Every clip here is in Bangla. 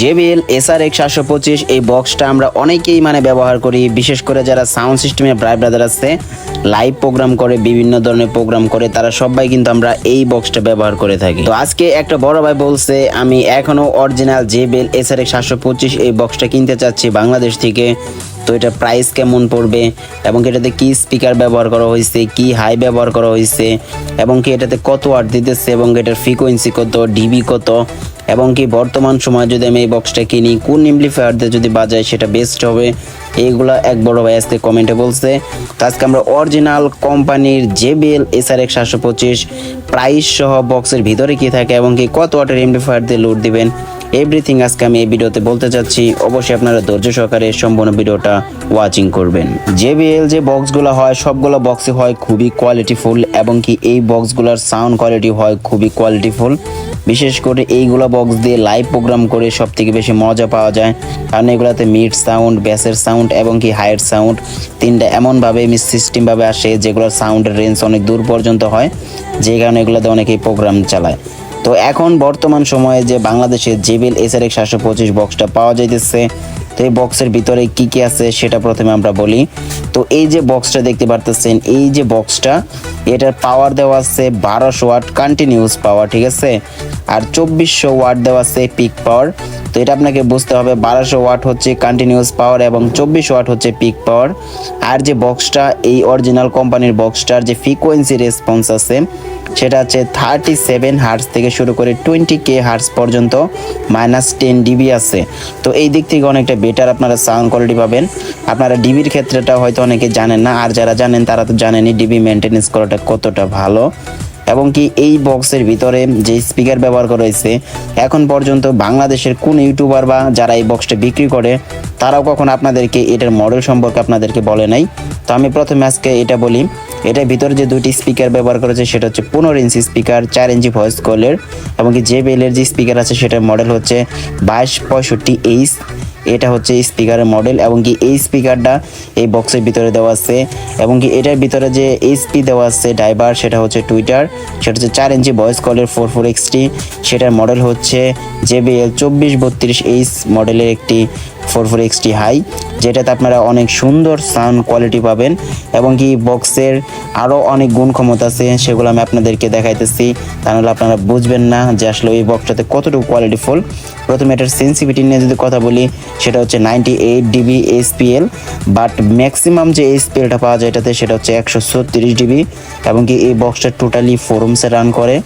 জেবিএল এসআর এক সাতশো পঁচিশ, এই বক্সটা আমরা অনেকেই মানে ব্যবহার করি। বিশেষ করে যারা সাউন্ড সিস্টেমে ব্রাই ব্রাদার আছে লাইভ প্রোগ্রাম করে, বিভিন্ন ধরনের প্রোগ্রাম করে, তারা সবাই কিন্তু আমরা এই বক্সটা ব্যবহার করে থাকি। তো আজকে একটা বড় ভাই বলছে, আমি এখনও অরিজিনাল জেবিএল এসআর এক সাতশো পঁচিশ এই বক্সটা কিনতে চাচ্ছি বাংলাদেশ থেকে। তো এটা প্রাইস কেমন পড়বে? এবং এটাতে কি স্পিকার ব্যবহার করা হয়েছে? কি হাই ব্যবহার করা হয়েছে? এবং কি এটাতে কত ওয়াট দিতেছে? এবং এটার ফ্রিকোয়েন্সি কত? ডিবি কত? এবং কি বর্তমান সময় যদি আমি এই বক্সটা কিনি, কোন এমপ্লিফায়ার দিয়ে যদি বাজাই সেটা বেস্ট হবে? এইগুলা এক বড় ভাই আসতে কমেন্টে বলছে। তো আজকে আমরা অরিজিনাল কোম্পানির জেবিএল এসআর এক সাতশো পঁচিশ প্রাইস সহ বক্সের ভিতরে কি থাকে এবং কি কত ওয়াটার এমপ্লিফায়ার দিয়ে লোড দিবেন? এভরিথিং আজকে আমি এই ভিডিওতে বলতে চাচ্ছি, অবশ্যই আপনারা ধৈর্য সহকারে সম্পূর্ণ ভিডিওটা ওয়াচিং করবেন। জেবিএল যে বক্সগুলো হয়, সবগুলো বক্সই হয় খুবই কোয়ালিটিফুল এবং কি এই বক্সগুলোর সাউন্ড কোয়ালিটি হয় খুবই কোয়ালিটিফুল বিশেষ করে এইগুলো বক্স দিয়ে লাইভ প্রোগ্রাম করে সব থেকে বেশি মজা পাওয়া যায়। কারণ এগুলোতে মিড সাউন্ড ব্যাসের সাউন্ড এবং কি হাইয়ের সাউন্ড তিনটা এমনভাবে মিস সিস্টেমভাবে আসে যেগুলোর সাউন্ডের রেঞ্জ অনেক দূর পর্যন্ত হয় যে কারণে এগুলোতে অনেকেই প্রোগ্রাম চালায়। তো এখন বর্তমান সময়ে যে বাংলাদেশে জেবিএল এসআর এক সাতশো পঁচিশ বক্সটা পাওয়া যাইতেছে, তো এই বক্সের ভিতরে কি কি আছে সেটা প্রথমে আমরা বলি। তো এই যে বক্সটা দেখতে পারতেছেন, এই যে বক্সটা এটার পাওয়ার দেওয়া আছে বারোশো ওয়াট কন্টিনিউস পাওয়ার ঠিক আছে? আর চব্বিশশো ওয়াট দেওয়া আছে পিক পাওয়ার তো এটা আপনাকে বুঝতে হবে, বারোশো ওয়াট হচ্ছে কন্টিনিউস পাওয়ার এবং চব্বিশ ওয়াট হচ্ছে পিক পাওয়ার আর যে বক্সটা এই অরিজিনাল কোম্পানির বক্সটার যে ফ্রিকোয়েন্সি রেসপন্স আছে, সেটা হচ্ছে থার্টি সেভেন হার্স থেকে শুরু করে টোয়েন্টি কে হার্স পর্যন্ত মাইনাস টেন ডিবি আছে। তো এই দিক থেকে অনেকটা বেটার আপনারা সাউন্ড কোয়ালিটি পাবেন। আপনারা ডিবির ক্ষেত্রেটা হয়তো অনেকে জানেন না, আর যারা জানেন তারা তো জানেনই ডিবি মেনটেনেন্স করাটা কতটা ভালো, এবং কি এই বক্সের ভিতরে যে স্পিকার ব্যবহার করা হয়েছে, এখন পর্যন্ত বাংলাদেশের কোন ইউটিউবার বা যারা এই বক্সটা বিক্রি করে, তারাও কখন আপনাদেরকে এটার মডেল সম্পর্কে আপনাদেরকে বলে নাই। তো আমি প্রথমে আজকে এটা বলি, এটার ভিতরে যে দুটি স্পিকার ব্যবহার করেছে সেটা হচ্ছে পনেরো ইঞ্চি স্পিকার চার ইঞ্চি ভয়েস কলের এবং কি যে বেলের যে স্পিকার আছে, সেটার মডেল হচ্ছে বাইশ পঁয়ষট্টি এইচ এটা হচ্ছে স্পিকারের মডেল এবং কি এই স্পিকারটা এই বক্সের ভিতরে দেওয়া আছে এবং কি এটার ভিতরে যে এইচপি দেওয়া আছে ড্রাইভার সেটা হচ্ছে টুইটার, সেটা হচ্ছে চার ইঞ্চি ভয়েস কলের ফোর ফোর এক্সটি সেটার মডেল হচ্ছে জেবিএল চব্বিশ বত্রিশ এইচ মডেলের একটি ফোর ফোর এক্সটি হাই যেটাতে আপনারা অনেক সুন্দর সাউন্ড কোয়ালিটি পাবেন এবং কি বক্সের আরও অনেক গুণ ক্ষমতা আছে, সেগুলো আমি আপনাদেরকে দেখাইতেছি। তাহলে আপনারা বুঝবেন না যে আসলে এই বক্সটাতে কতটুকু কোয়ালিটিফুল প্রথমে এটার সেন্সিভিটি নিয়ে যদি কথা বলি, সেটা হচ্ছে ninety eight dB SPL but maximum যে এসপিএলটা পাওয়া যায় এটাতে, সেটা হচ্ছে একশো ছত্রিশ ডিবি এবং কি এই বক্সটা টোটালি ফোরমসে রান করে।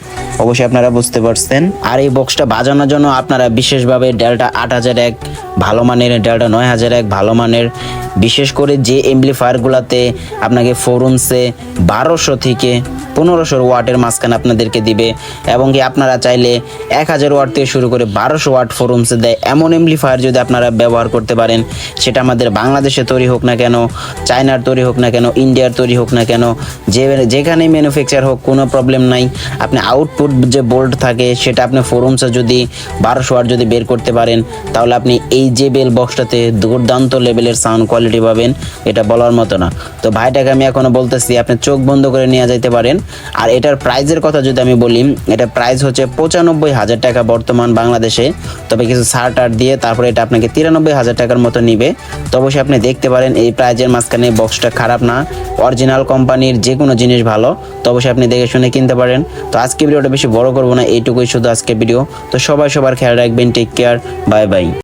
অবশ্যই আপনারা বুঝতে পারছেন। আর এই বক্সটা বাজানোর জন্য আপনারা বিশেষভাবে ডেল্টা আট হাজার এক ভালো মানের ডালটা নয় হাজার এক ভালো মানের বিশেষ করে যে এমপ্লিফায়ারগুলোতে আপনাকে ফোরুমসে বারোশো থেকে পনেরোশো ওয়াটের মাঝখানে আপনাদেরকে দিবে, এবং কি আপনারা চাইলে এক হাজার ওয়াট থেকে শুরু করে বারোশো ওয়াট ফোরুমসে দেয়। এমন এমপ্লিফায়ার যদি আপনারা ব্যবহার করতে পারেন, সেটা আমাদের বাংলাদেশে তৈরি হোক না কেন, চায়নার তৈরি হোক না কেন, ইন্ডিয়ার তৈরি হোক না কেন, যে যেখানেই ম্যানুফ্যাকচার হোক, কোনো প্রবলেম নাই। আপনি আউটপুট যে বোল্ট থাকে, সেটা আপনি ফোরুমসে যদি বারোশো ওয়াট যদি বের করতে পারেন, তাহলে আপনি এই যে বেল বক্সটাতে দুর্দান্ত লেভেলের সাউন্ড কোয়ালিটি পাবেন, এটা বলার মতো না। তো ভাইটাকে আমি এখনও বলতেছি, আপনি চোখ বন্ধ করে নিয়ে যাইতে পারেন। আর এটার প্রাইজের কথা যদি আমি বলি, এটা প্রাইস হচ্ছে পঁচানব্বই হাজার টাকা বর্তমান বাংলাদেশে। তবে কিছু ছাড় টার দিয়ে তারপরে এটা আপনাকে তিরানব্বই হাজার টাকার মতো নিবে। তো অবশ্যই আপনি দেখতে পারেন, এই প্রাইজের মাঝখানে বক্সটা খারাপ না। অরিজিনাল কোম্পানির যে কোনো জিনিস ভালো, তো অবশ্যই আপনি দেখে শুনে কিনতে পারেন। তো আজকে ভিডিওটা বেশি বড় করব না, এইটুকুই শুধু আজকে ভিডিও। তো সবাই সবার খেয়াল রাখবেন টেক কেয়ার বাই বাই